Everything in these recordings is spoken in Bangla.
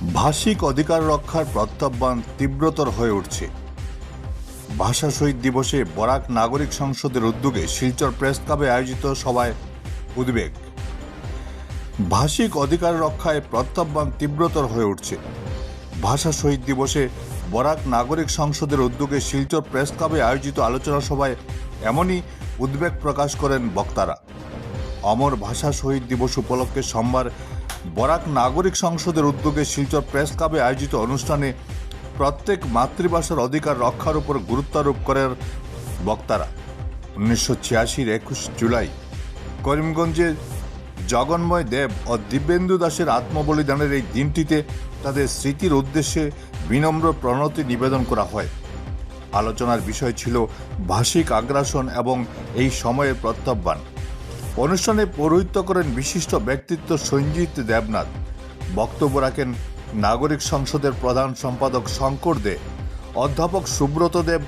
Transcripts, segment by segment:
ভাষিক অধিকার রক্ষার প্রত্যাহ্বান তীব্রতর হয়ে উঠছে। ভাষা শহীদ দিবসে বরাক নাগরিক সংসদের উদ্যোগে শিলচর প্রেস ক্লাবে আয়োজিত সভায় উদ্বেগ। ভাষিক অধিকার রক্ষায় প্রত্যাহ্বান তীব্রতর হয়ে উঠছে। ভাষা শহীদ দিবসে বরাক নাগরিক সংসদের উদ্যোগে শিলচর প্রেস ক্লাবে আয়োজিত আলোচনা সভায় এমনই উদ্বেগ প্রকাশ করেন বক্তারা। অমর ভাষা শহীদ দিবস উপলক্ষে সোমবার বরাক নাগরিক সংসদের উদ্যোগে শিলচর প্রেস ক্লাবে আয়োজিত অনুষ্ঠানে প্রত্যেক মাতৃভাষার অধিকার রক্ষার উপর গুরুত্বারোপ করেন বক্তারা। উনিশশো ছিয়াশির একুশ জুলাই করিমগঞ্জে জগন্ময় দেব ও দিব্যেন্দু দাসের আত্মবলিদানের এই দিনটিতে তাদের স্মৃতির উদ্দেশ্যে বিনম্র প্রণতি নিবেদন করা হয়। আলোচনার বিষয় ছিল ভাষিক আগ্রাসন এবং এই সময়ের প্রত্যাহ্বান। অনুষ্ঠানে পৌরোহিত্য করেন বিশিষ্ট ব্যক্তিত্ব সঞ্জিত দেবনাথ। বক্তব্য রাখেন নাগরিক সংসদের প্রধান সম্পাদক শঙ্কর দে। অধ্যাপক সুব্রত দেব,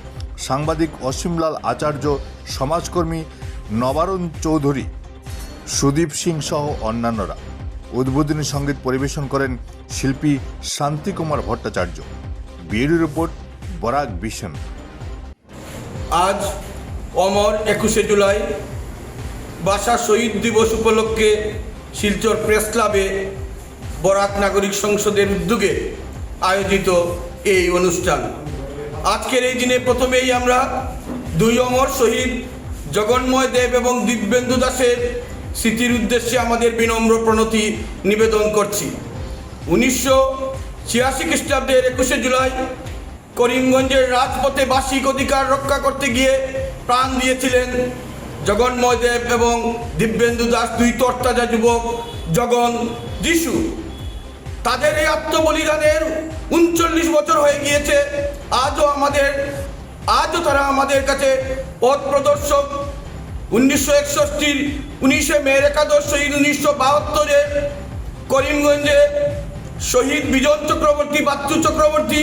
সাংবাদিক অসীমলাল আচার্য, সমাজকর্মী নবারুণ চৌধুরী, সুদীপ সিং সহ অন্যান্যরা। উদ্বোধনী সংগীত পরিবেশন করেন শিল্পী Shantikumar Bhattacharya. Bureau report, Barak Vision আজ অমর একুশে জুলাই ভাষা শহীদ দিবস উপলক্ষে শিলচর প্রেস ক্লাবে বরাক নাগরিক সংসদের উদ্যোগে আয়োজিত এই অনুষ্ঠান। আজকের এই দিনে প্রথমেই আমরা দুই অমর শহীদ জগন্ময় দেব এবং দিব্যেন্দু দাসের স্মৃতির উদ্দেশ্যে আমাদের বিনম্র প্রণতি নিবেদন করছি। উনিশশো ছিয়াশি খ্রিস্টাব্দের একুশে জুলাই করিমগঞ্জের রাজপথে বার্ষিক অধিকার রক্ষা করতে গিয়ে প্রাণ দিয়েছিলেন জগন্ময় দেব এবং দিব্যেন্দু দাস দুই তরতাজা যুবক জগন যিশু। তাদের এই আত্মবলিদানের উনচল্লিশ বছর হয়ে গিয়েছে, আজও আমাদের, আজও তারা আমাদের কাছে পথ প্রদর্শক। উনিশশো একষট্টির উনিশে মের একাদশ শহীদ, উনিশশো বাহাত্তরে করিমগঞ্জে শহীদ বিজন চক্রবর্তী, বাচ্চু চক্রবর্তী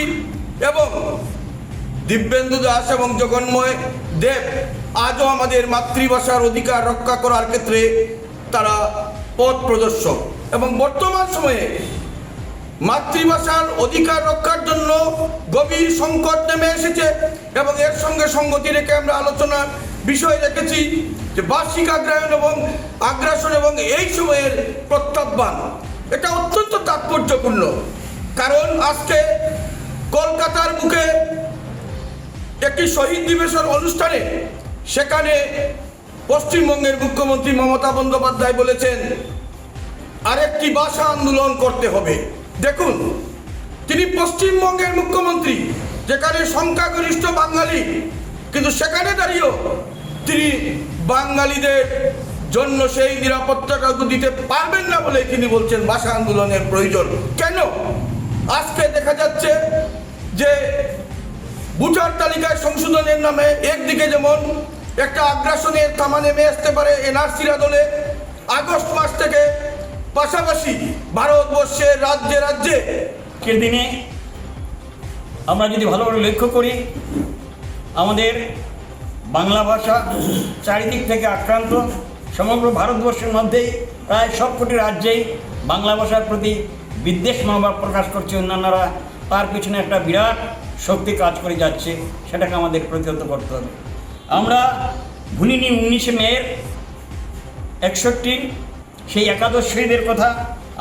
এবং দিব্যেন্দু দাস এবং জগন্ময় দেব আজও আমাদের মাতৃভাষার অধিকার রক্ষা করার ক্ষেত্রে তারা পথ প্রদর্শক। এবং বর্তমান সময়ে মাতৃভাষার অধিকার রক্ষার জন্য গভীর সংকট নেমে এসেছে এবং এর সঙ্গে সঙ্গতি রেখে আমরা আলোচনার বিষয় রেখেছি যে বার্ষিক আগ্রায়ন এবং আগ্রাসন এবং এই সময়ের প্রত্যাহ্বান। এটা অত্যন্ত তাৎপর্যপূর্ণ। কারণ আজকে কলকাতার বুকে একটি শহীদ দিবসের অনুষ্ঠানে সেখানে পশ্চিমবঙ্গের মুখ্যমন্ত্রী মমতা বন্দ্যোপাধ্যায় বলেছেন, আরেকটি ভাষা আন্দোলন করতে হবে। দেখুন, তিনি পশ্চিমবঙ্গের মুখ্যমন্ত্রী, যেখানে সংখ্যাগরিষ্ঠ বাঙালি, কিন্তু সেখানে দাঁড়িয়েও তিনি বাঙালিদের জন্য সেই নিরাপত্তাটুকু দিতে পারবেন না বলে তিনি বলছেন ভাষা আন্দোলনের প্রয়োজন। কেন? আজকে দেখা যাচ্ছে যে ভোটার তালিকায় সংশোধনের নামে একদিকে যেমন একটা আগ্রাসনের থামা নেমে আসতে পারে এনআরসির আদলে, আগস্ট মাস থেকে পাশাপাশি ভারতবর্ষের রাজ্যে রাজ্যে। দিনে আমরা যদি ভালোভাবে লক্ষ্য করি, আমাদের বাংলা ভাষা চারিদিক থেকে আক্রান্ত। সমগ্র ভারতবর্ষের মধ্যেই প্রায় সবকটি রাজ্যেই বাংলা ভাষার প্রতি বিদ্বেষ মনোভাব প্রকাশ করছে অন্যান্যরা। তার পিছনে একটা বিরাট শক্তি কাজ করে যাচ্ছে, সেটাকে আমাদের প্রতিহত করতে হবে। আমরা ভুলিনি উনিশে মেয়ের একষট্টি, সেই একাদশ শহীদের কথা,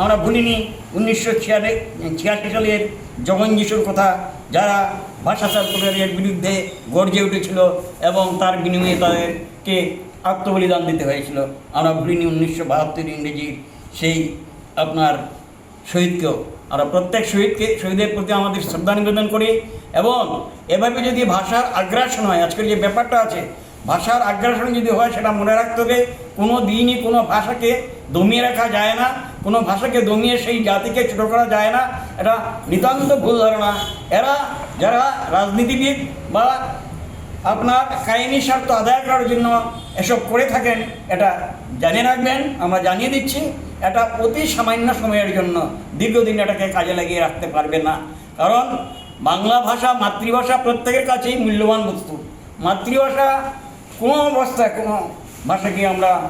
আমরা ভুলিনি উনিশশো ছিয়াশি ছিয়াশি সালের জগন যিশুর কথা, যারা ভাষা বিরুদ্ধে গর্জে উঠেছিল এবং তার বিনিময়ে তাদেরকে আত্মবলিদান দিতে হয়েছিল। আমরা ভুলিনি উনিশশো বাহাত্তর ইংরেজির সেই আপনার শহীদকেও আমরা প্রত্যেক শহীদকে, শহীদের প্রতি আমাদের শ্রদ্ধা নিবেদন করি এবং এভাবে যদি ভাষার আগ্রাসন হয়, আজকের যে ব্যাপারটা আছে, ভাষার আগ্রাসন যদি হয়, সেটা মনে রাখতে হবে, কোনো দিনই কোনো ভাষাকে দমিয়ে রাখা যায় না, কোনো ভাষাকে দমিয়ে সেই জাতিকে ছোটো করা যায় না, এটা নিতান্ত ভুল ধারণা। এরা যারা রাজনীতিবিদ বা আপনার কাহিনী স্বার্থ আদায় করার জন্য এসব করে থাকেন, এটা জানিয়ে রাখবেন, আমরা জানিয়ে দিচ্ছি। এটা অতি সামান্য সময়ের জন্য দীর্ঘদিন এটাকে কাজে লাগিয়ে রাখতে পারবে না। কারণ বাংলা ভাষা, মাতৃভাষা প্রত্যেকের কাছেই মূল্যবান বস্তু। মাতৃভাষা কোনো অবস্থায় কোনো ভাষাকে আমরা